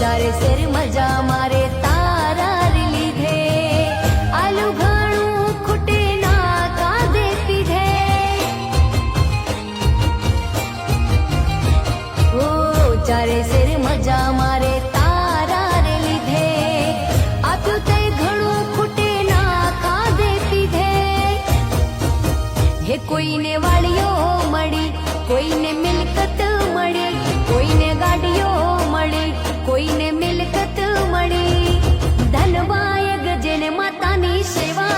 ચારે શેર મજા મારે ઘણું ખૂટે ના ચારે શેર મજા મારે તારા લીધે. આપ્યું તે ઘણું ખૂટે ના કાદે પીધે. હે કોઈને વાળ્યો 你希望